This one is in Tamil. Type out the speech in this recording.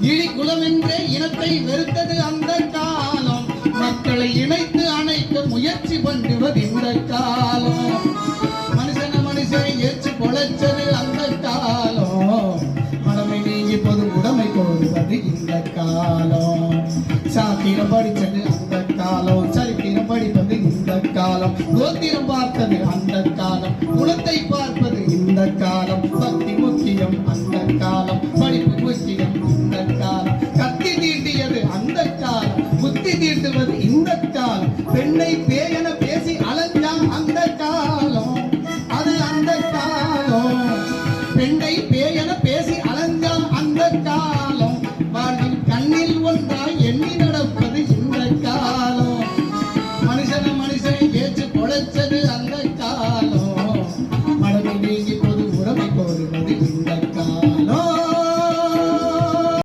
இழி குலமென்றே இனத்தை வெறுத்தது அந்த காலம். மக்களை இணைத்து அணைக்க முயற்சி பண்ணுவது இந்த காலம். மனுஷன மனுஷனை ஏற்று பொழைச்சது அந்த காலம். மனமை நீங்கி பொது உடைமை கோருவது இந்த காலம். சாத்திரம் படித்தது அந்த காலம். சரித்திரம் படிப்பது இந்த காலம். கோத்திரம் பார்த்தது அந்த காலம். குலத்தை பார்ப்பது இந்த காலம். பக்தி முக்கியம் அந்த காலம். படிப்பு கட்டி தீர்த்துவது இந்த கால் பெண்ணை பேயன பேசி அலைஞ்சான் அந்த காலம். அது அந்த காலம். பெண்ணை பேயன பேசி அலைஞ்சான் அந்த காலம். வாழ்வில் கண்ணில் ஒன்றாய் எண்ணி நடப்பது இந்த காலம். மனுஷன மனுஷனை பேச்சு பொழைச்ச